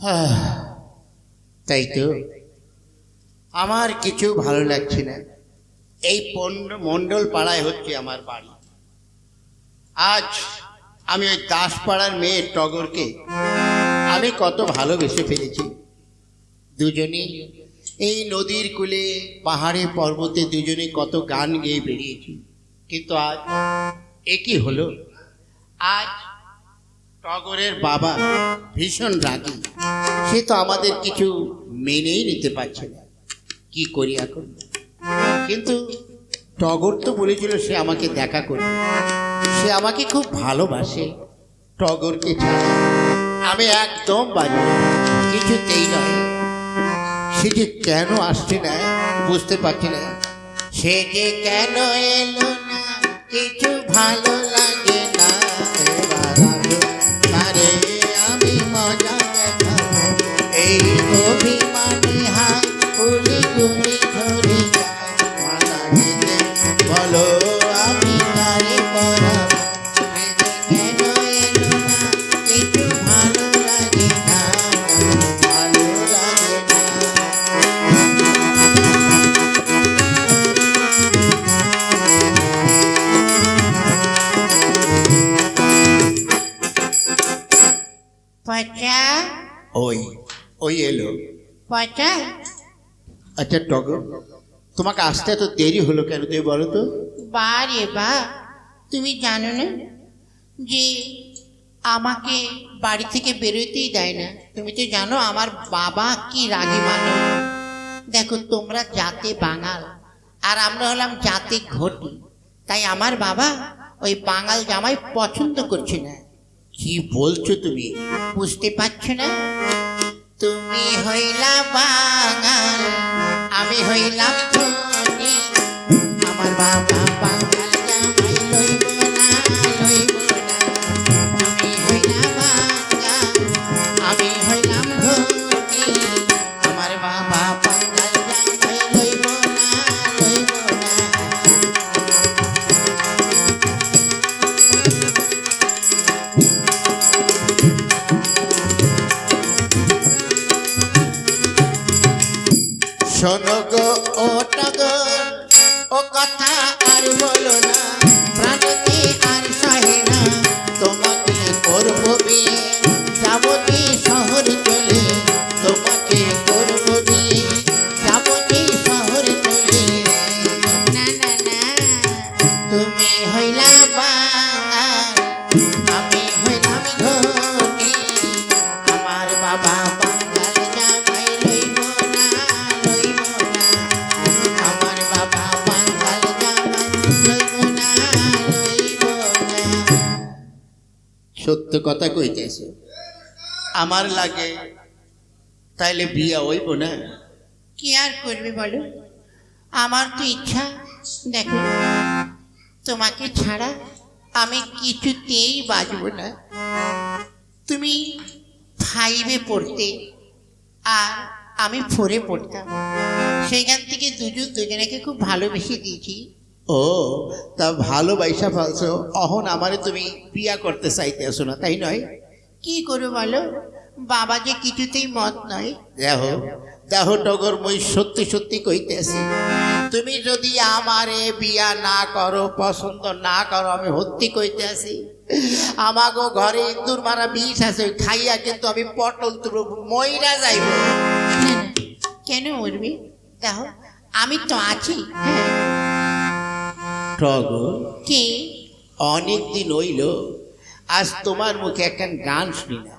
তাই তো। আমার কিছু ভালো লাগছে না। এই মণ্ডল পাড়ায় হচ্ছে আমার বাড়ি। আজ আমি ওই দাসপাড়ার মেয়ে টগরকে আমি কত ভালোবেসে ফেলেছি। দুজনে এই নদীর কূলে, পাহাড়ে, পর্বতে দুজনে কত গান গেয়ে বেরিয়েছি কিন্তু আজ একই হলো? আজ টগরের বাবা ভীষণ রাগী। সে তো আমাদের কিছু মেনেই নিতে পারছে না। কি করি এখন? কিন্তু টগর তো বলেছিল সে আমাকে দেখা করবে। সে আমাকে খুব ভালোবাসে। টগরকে ছাড়া আমি একদম বাজে, কিছুতেই নয়। সে যে কেন আসছে না, বুঝতে পারছি না। সে যে কেন এলো না, কিছু ভালো অভিমানী হাত গুলি গুলি ধরে। পচা আচ্ছা টগর তোমাকে আসতে এত দেরি হলো কেন তুমি বলো তো? বা রে বা তুমি জানো না যে আমাকে বাড়ি থেকে বেরোতেই দেয় না। তুমি তো জানো আমার বাবা কি রাগী মানুষ। দেখো তোমরা জাতে বাঙাল আর আমরা হলাম জাতে ঘটি। তাই আমার বাবা ওই বাঙাল জামাই পছন্দ করছে না। কি বলছো তুমি? বুঝতে পারছ না? তুমি হইলা বাঙাল আমি হইলাম আমার বাবা কথা কইতেছে। আমার লাগে তাইলে বিয়া হইব না। কি আর করবে বলো? আমার তো ইচ্ছা, দেখো, তোমাকে ছাড়া আমি কিছুতেই বাঁচব না। তুমি ফাইভে পড়তে, আর আমি ফোরে পড়তাম। সেইখান থেকে দুজন দুজনেকে খুব ভালোবেসে দিয়েছি। ও তা ভালো ভালোবাসা ফালছো। অহন আমারে তুমি বিয়া করতে চাইতে আসো না তাই নয়? কি করব বলো? বাবা যে কিছুতেই মত নয়। দেহ দেহ টগর মই সত্যি সত্যি কইতেছি। তুমি যদি আমারে বিয়া না করো পছন্দ না করো আমি হত্যি কইতে আসি আমাগো ঘরে ইন্দুর মারা বিষ আছে খাইয়া কিন্তু আমি পটল তুলব মইরা যাইব। কেন মরবি? দেখো আমি তো আছি হ্যাঁ। টগর কি? অনেক দিন হইল আজ তোমার মুখে একখান গান শুনি না।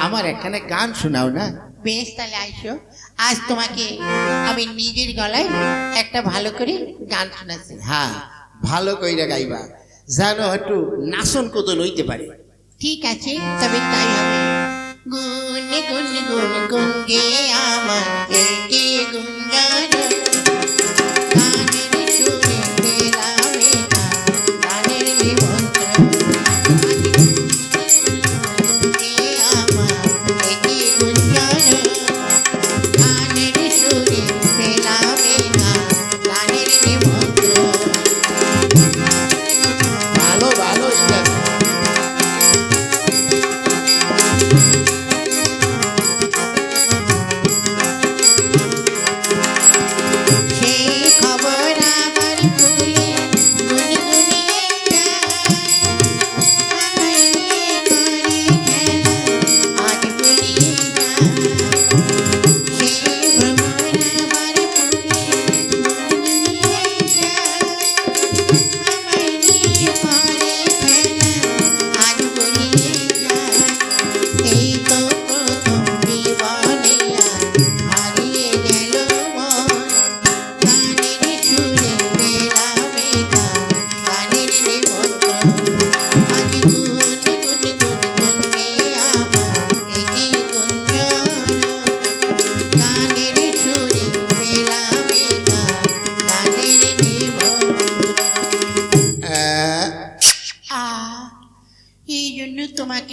আমার একখানে গান শোনাও না। বেশ তাহলে আইসো। আজ তোমাকে আমি নিজের গলায় একটা ভালো করে গান শোনাচ্ছি। হ্যাঁ ভালো কইরা গাইবা। জানো একটু নাচন কত হইতে পারে। ঠিক আছে তবে তাই হবে। গুন গুন গুন গুন গে আমার একে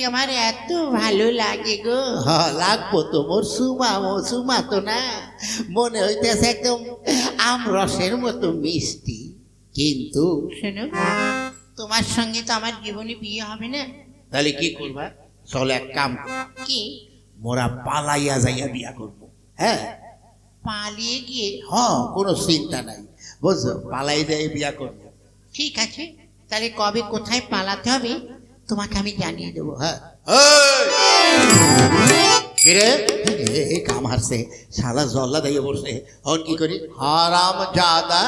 আমার এত ভালো লাগে গো। হ লাগবো তো মোর সুমা মো সুমা তো না। মনে হইতেছে একদম আম রসের মতো মিষ্টি। কিন্তু শোনো তোমার সঙ্গে তো আমার জীবনে বিয়ে হবে না। তাহলে কি করবা? চলো এক কাম। কি? মোরা পালাইয়া যাইয়া বিয়া করব। হ্যাঁ? পালিয়ে গিয়ে? হ কোনো চিন্তা নাই। বুঝছ? পালাই যাই বিয়া করব। ঠিক আছে তাহলে কবে কোথায় পালাতে হবে তোমাকে আমি জানিয়ে দেবো। হ্যাঁ। কিরে? এই কাম হারছে। সাদা জল্লা দিয়ে বসে হন কি করি? হারাম জাদা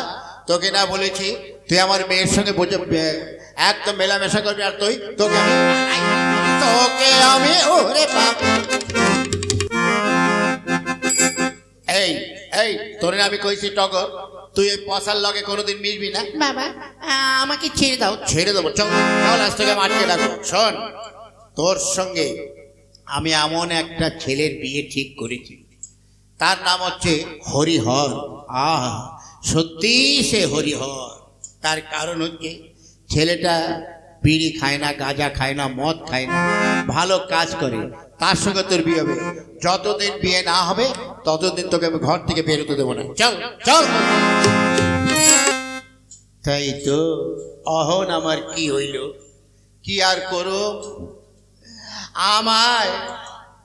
তোকে না বলেছি তুই আমার মেয়ের সঙ্গে বুঝে একদম মেলামেশা করবি আর তুই তোকে আমি তোকে আমি ওরে বাপ। এই এই তোরে আমি কইছি টগর। তুই এই পশার লগে কোনোদিন মিশবি না? বাবা আমাকে ছেড়ে দাও। ছেড়ে দেবো চল। তাহলে আজ থেকে আমি আটকে শোন তোর সঙ্গে আমি এমন একটা ছেলের বিয়ে ঠিক করেছি। তার নাম হচ্ছে হরিহর। আহ সত্যি সে হরিহর। তার কারণ হচ্ছে ছেলেটা বিড়ি খায় না গাঁজা খায় না মদ খায় না ভালো কাজ করে। তার সঙ্গে তোর বিয়ে হবে। যতদিন বিয়ে না হবে, ততদিন তোকে আমি ঘর থেকে বেরোতে দেবো না। চল চল। তাই তো, অহন আমার কি হইল? কি আর করো? আমার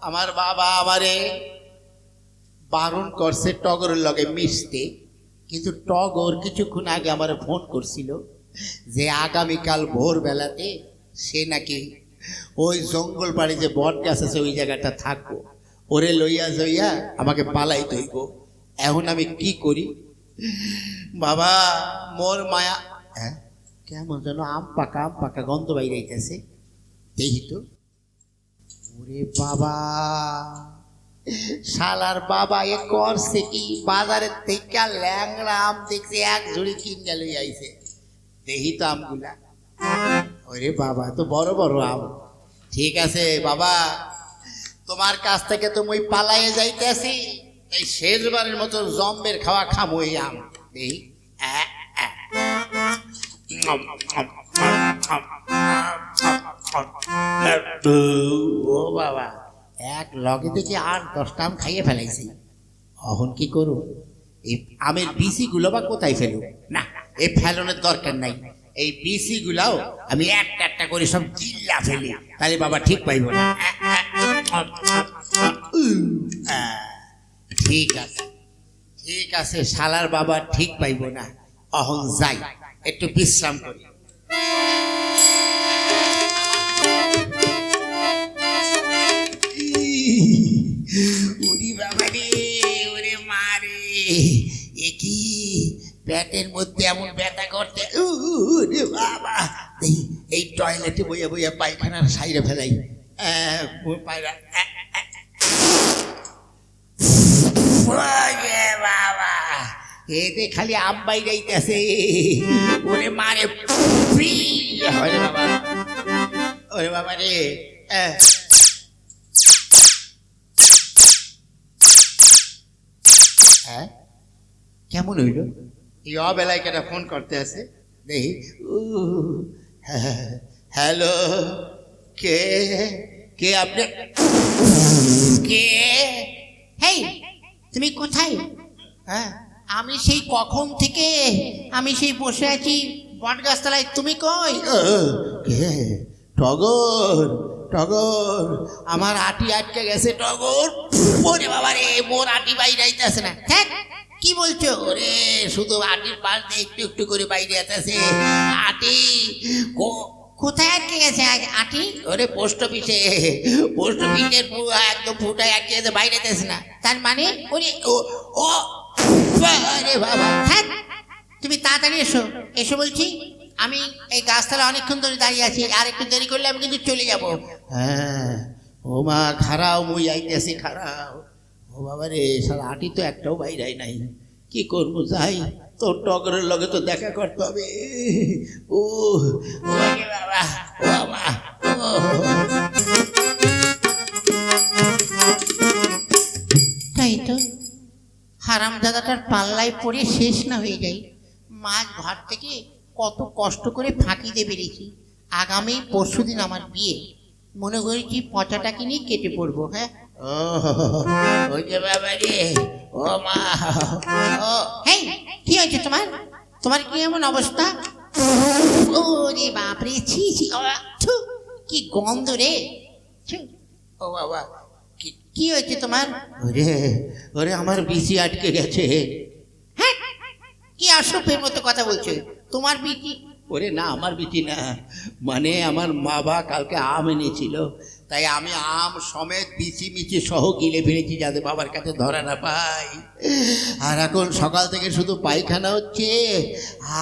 আমার বাবা আমারে বারণ করছে টগরের লগে মিশতে। কিন্তু টগর কিছুক্ষণ আগে আমার ফোন করছিল যে আগামীকাল ভোরবেলাতে সে নাকি ওই জঙ্গল পাড়ে যে বট গাছ আছে, ওই জায়গাটা থাকব। ওরে লইয়া জইয়া আমাকে পালাই দইব এখন আমি কি করি? বাবা, মোর মায়া হ্যাঁ? কেমন যেন আম পাকা আম পাকা গন্ধ বাইরে আইতেছে দেখি তো। ওরে বাবা, শালার বাবা, এ করছে কি? বাজারে থেকে ল্যাংড়া আম দেখছে, এক ঝুড়ি কিনে লই আইছে। দেখি তো আমগুলা। ওরে বাবা তো বড় বড় আম। ঠিক আছে বাবা, তোমার কাছ থেকে তো মই পালাইয়ে যাইতেছি এই শেষবারের মতো জম্বের খাওয়া খামো এই আম। এই। ও বাবা, এক লগে থেকে আর দশটা আম খাইয়ে ফেলাইছি। এখন কি করু এই আমের বিসি গুলো বা কোথায় ফেলু না, এ ফেলনের দরকার নাই। এই বিসি গুলাও আমি একটা একটা করে সব জিল্লা ফেলি। তাহলে বাবা ঠিক পাইব না। ঠিক আছে। ঠিক আছে, শালার বাবা ঠিক পাইব না। অহং যাই। একটু বিশ্রাম করি। উরি বাবা রে ওরে মা রে। এ কি পেটের মধ্যে এমন ব্যথা করতে বাবা। এই টয়লেটে বইয়া বইয়া পায়খানার সাইরে ফেলাই। পায়রা বাবা এতে খালি আম বাইরাইতেছে ওরে মারে ওরে বাবা ওরে বাবা রে। হ্যাঁ? কেমন হইল? অবেলায় কেটা ফোন করতে আছে। দেখি হ্যালো, কে কে আপনি? কে? হেই, তুমি কোথায়? হ্যাঁ আমি সেই কখন থেকে, আমি সেই বসে আছি বট গাছতলায় তুমি কই? কে? টগর টগর, আমার আটি আটকে গেছে, টগর। ওরে বাবা রে মোর আটি বাইরে আইতেছে না। হ্যাঁ কি বলছো? ওরে শুধু আটির পাশ দিয়ে একটু একটু করে বাইরে আসতেছে। আটি কো- কোথায় আটকে গেছে আটি? ওরে পোস্ট অফিসে। পোস্ট অফিসের একদম ফুটায় আটকে গেছে বাইরে আসতেছে না। তার মানে? ওরে ও ও আরে বাবা। হ্যাঁ তুমি তাড়াতাড়ি এসো। এসো বলছি আমি এই গাছতলা অনেকক্ষণ ধরে দাঁড়িয়ে আছি। আর একটু দেরি করলে আমি কিন্তু চলে যাব। হ্যাঁ ও মা খারাও মুই আইতেছি খারাও ও বাবা রে সারা আটি তো একটাও বাইরাই নাই। কি করব যাই, তোর টগরের লগে তো দেখা করতে হবে। ও বাবা ও বাবা তাই তো, হারাম দাদাটার পাল্লায় পড়ে শেষ না হয়ে যাই। মাছ ঘর থেকে কত কষ্ট করে ফাঁকি দিয়ে বেরিয়েছি। আগামী পরশুদিন আমার বিয়ে। মনে করেছি পচাটাকে নিয়ে কেটে পড়ব হ্যাঁ? ও যে বাবা রে ও মা ও। হেই কি হয়েছে তোমার? তোমার কি এমন অবস্থা? ও রে বাপরে ছি ছি থু, কি গন্ধ রে। ও বাবা কি হয়েছে তোমার? ওরে ওরে আমার বিসি আটকে গেছে। হ্যাঁ কি অসভ্যের মতো কথা বলছো? তোমার বিটি ওরে না আমার বিচি না। মানে আমার মা বা কালকে আম এনেছিল। তাই আমি আম সমেত বিচি মিচি সহ গিলে ফেলেছি যাতে বাবার কাছে ধরা না পাই। আর এখন সকাল থেকে শুধু পায়খানা হচ্ছে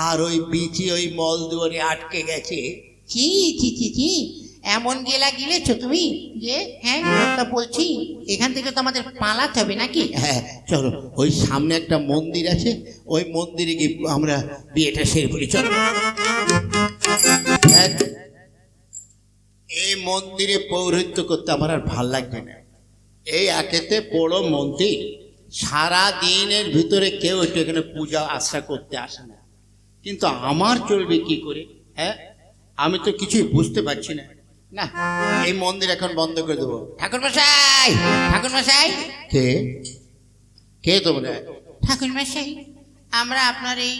আর ওই বিচি ওই মল দুয়ারে আটকে গেছে। চি চি চি চি এমন গেলা গিলেছো তুমি যে হ্যাঁ তা বলছি এখান থেকে তো আমাদের পালাতে হবে নাকি? হ্যাঁ চলো ওই সামনে একটা মন্দির আছে ওই মন্দিরে গিয়ে আমরা বিয়েটা সেরে ফেলি চলো। হ্যাঁ, এই মন্দিরে পৌরহিত্য করতে আমার আর ভালো লাগছে না। এই একেতে বড় মন্দির সারা দিনের ভিতরে কেউ একটু এখানে পূজা আশা করতে আসে না। কিন্তু আমার চলবে কি করে হ্যাঁ? আমি তো কিছুই বুঝতে পারছি না। না এই মন্দির এখন বন্ধ করে দেবো। ঠাকুর মশাই ঠাকুর মশাই কে? কে তোমরা ঠাকুর মশাই আমরা আপনার এই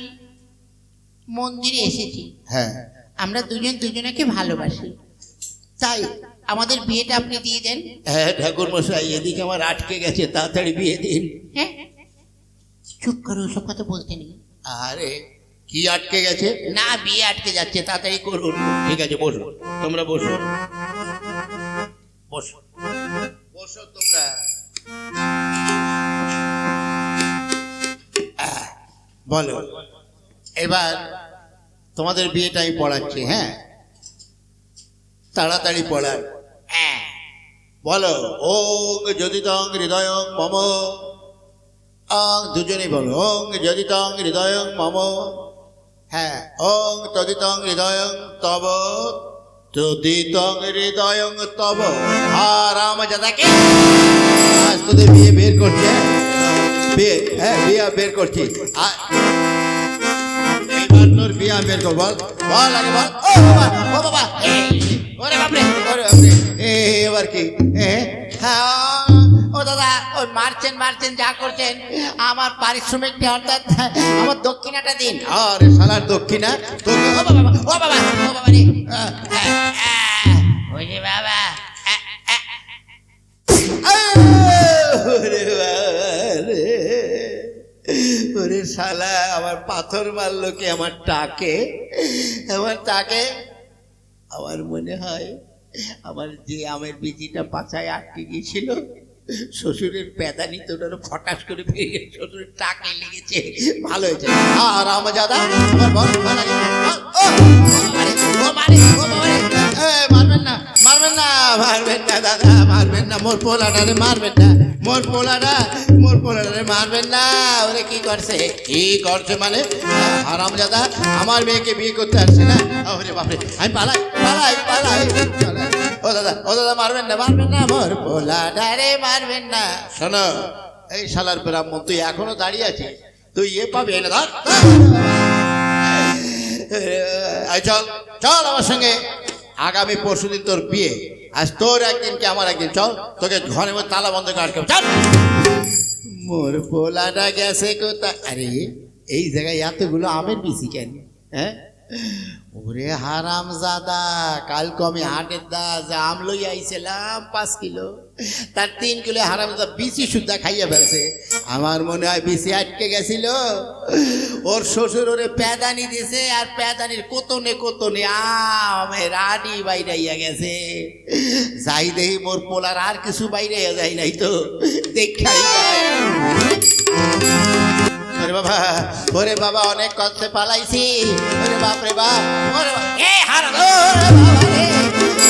মন্দিরে এসেছি। হ্যাঁ। আমরা দুজন দুজনাকে ভালোবাসি। তাই আমাদের বিয়েটা আপনি দিয়ে দেন। হ্যাঁ ঠাকুর মশাই এদিকে আমার আটকে গেছে তাড়াতাড়ি বিয়ে দিন। হ্যাঁ? চুপ করো ওসব কথা বলতে নেই। আরে কি আটকে গেছে? না বিয়ে আটকে যাচ্ছে তাড়াতাড়ি করুন। ঠিক আছে বসো তোমরা বসো। বসো। বসো তোমরা। বলো এবার তোমাদের বিয়েটা আমি পড়াচ্ছি হ্যাঁ? তাড়াতাড়ি পড়ার হ্যাঁ। বলো ওং যদি তং হৃদয় মম। অং দুজনেই বলো ওং যদি তং হৃদয় মম। হ্যাঁ ওং তদিতং হৃদয় তব। তদিতং হৃদয় তব। আরাম যাদাকে আজ তোদের বিয়ে বের করছে। বিয়ে হ্যাঁ বিয়ে বের করছি। তোর বিয়ে বের করব বল আগে বল। ও বাবা ও বাবা এই, এ এবার কি হ্যাঁ, ও দাদা যা করছেন। আমার অর্থাৎ আমার দক্ষিণাটা দিন। দক্ষিণা। ও বাবা বাবা রে। আহ, আহ, আহ, ওই যে বাবা আহ, আহ, ওরে আমার পাথর মারলো কি? আমার টাকে। আমার টাকে আমার মনে হয় আমার যে আমের বিজিটা পাছায় আটকে গিয়েছিল শ্বশুরের প্যাদানি তো ওটারও ফটাস করে ফিরে শ্বশুরের টাকে লেগেছে। ভালো হয়েছে। আর আমার দাদা আমার এ, মারবেন না মারবেন না মারবেন না দাদা মারবেন না। মোর পোলাটা রে মারবেন না। মোর পোলাটা মোর পোলাটা মারবেন না। ওরে কি করছে? কি করছে মানে? হারাম দাদা আমার মেয়েকে বিয়ে করতে আসছে না? ওরে বাপরে, আমি পালাই পালাই পালাই। ও দাদা ও দাদা মারবেন না মারবেন না। মোর পোলাটা রে মারবেন না। শোনো, এই শালার ব্রাহ্মণ, তুই এখনও দাঁড়িয়ে আছিস? তুই এ পাবি না ধর। চল চল আমার সঙ্গে। আগামী পরশু দিন তোর বিয়ে। আজ তোর একদিন কি আমার একদিন? চল, তোকে ঘরে মধ্যে তালা বন্ধ করে আটকে চল। মোর পোলাটা গেছে কোথায়? আরে, এই জায়গায় এতগুলো আমের বিসি কেন? হ্যাঁ? ওরে হারাম জাদা কালকে আমি হাটের দা আম লই আইছিলাম পাঁচ কিলো, তার তিন কিলো হারাম জাদা বিসি সুদ্ধা খাইয়া ফেলছে। আমার মনে হয় বিচি আটকে গেছিল। ওর শ্বশুর ওরে প্যাদানি দিছে, আর প্যাদানির কোতনে কোতনে আমের আডি বাইরাইয়া গেছে। যাই দেহি মোর পোলার আর কিছু বাইরে যায় নাই তো। দেখাই ওরে বাবা ওরে বাবা, অনেক কষ্টে পালাইছি। ওরে বাপ রে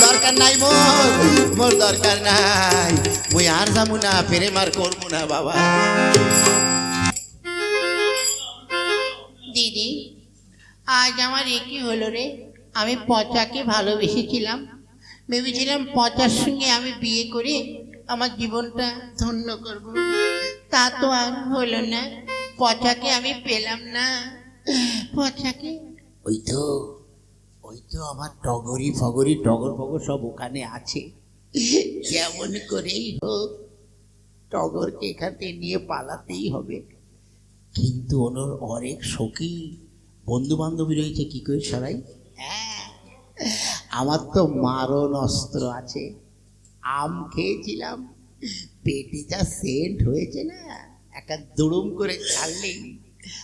দরকার নাই মোর মোর দরকার নাই। মুই আর যামু না ফেরে মার করব না, বাবা। দিদি, আজ আমার একই হলো রে? আমি পচাকে ভালোবেসেছিলাম। ভেবেছিলাম পচার সঙ্গে আমি বিয়ে করে আমার জীবনটা ধন্য করব। তা তো আর হলো না। পচাকে আমি পেলাম না। পচাকে। ওই তো ওই তো আমার টগরি ফগরি, টগর ফগর সব ওখানে আছে। যেমন করেই হোক, টগরকে এখান থেকে নিয়ে পালাতেই হবে। কিন্তু ওনার অনেক সখী বন্ধু বান্ধবী রয়েছে, কি করে হ্যাঁ আমার তো মারণ অস্ত্র আছে। আম খেয়েছিলাম, পেটে যা সেন্ট হয়েছে না। একটা দুড়ুম করে ছাড়লেই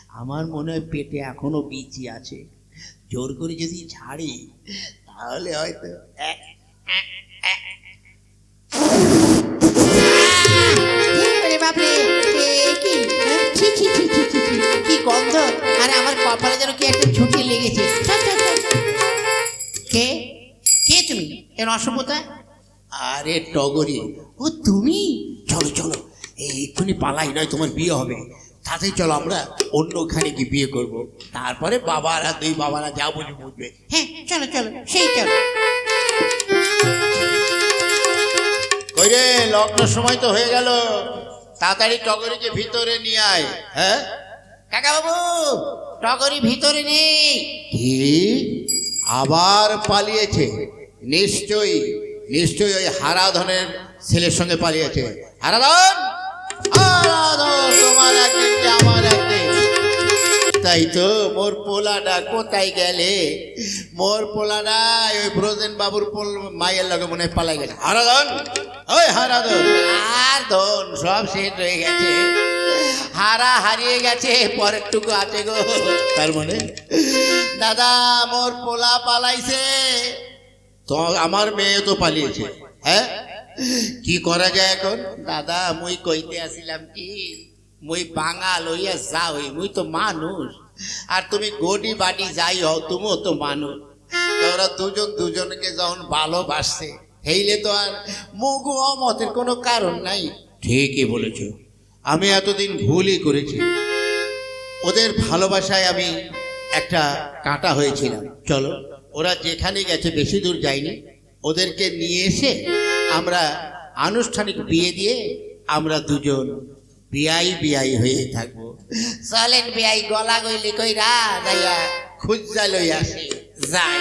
আমার মনে হয় পেটে এখনও বিচি আছে। জোর করে যদি ছাড়ি তাহলে হয়তো কি গন্ধ আরে আমার কপালে যেন কি একটা ছুটি লেগেছে। কে? কে তুমি? এর অসভ্যতা? আরে টগরি। ও তুমি? চলো চলো। এই এক্ষুনি পালাই নয় তোমার বিয়ে হবে। তাতে চলো আমরা অন্যখানে গিয়ে বিয়ে করব। তারপরে বাবারা দুই বাবারা যা বুঝে বুঝবে। হ্যাঁ চলো চলো সেই চলো। কই রে লগ্ন সময় তো হয়ে গেল। তাড়াতাড়ি টগরিকে ভিতরে নিয়ে আয়। হ্যাঁ? কাকা বাবু টগরি ভিতরে নেই। কি? আবার পালিয়েছে? নিশ্চয়ই নিশ্চয়ই ওই হারাধনের ছেলের সঙ্গে পালিয়েছে। হারাধন! তোমার একদিন আমার তাই তো, মোর পোলাটা কোথায় গেলে? মোর পোলাটা ওই ব্রজেন বাবুর পোল মায়ের লগে মনে পালাই গেছে। হারাধন! ওই হারাধন! আর ধন, সব শেষ হয়ে গেছে। হারা হারিয়ে গেছে, পরেরটুকু আছে গো। তার মানে? দাদা, মোর পোলা পালাইছে। তো আমার মেয়ে তো পালিয়েছে। হ্যাঁ? কি করা যায় এখন? দাদা, মুই কইতে আসিলাম কি, মুই বাঙাল হইয়া যা হই মুই তো মানুষ। আর তুমি গডি বাটি যাই হও, তুমিও তো মানুষ। তো ওরা দুজন দুজনকে যখন ভালোবাসছে, হেইলে তো আর মগু অমতের কোনো কারণ নাই। ঠিকই বলেছ। আমি এতদিন ভুলই করেছি। ওদের ভালোবাসায় আমি একটা কাঁটা হয়েছিলাম। চলো, ওরা যেখানে গেছে, বেশি দূর যায়নি। ওদেরকে নিয়ে এসে আমরা আনুষ্ঠানিক বিয়ে দিয়ে আমরা দুজন বিয়াই বিয়াই হয়ে থাকব। চলেন বিয়াই গলা গইলি কইরা যাইয়া খুঁজা লই আসি। যাই।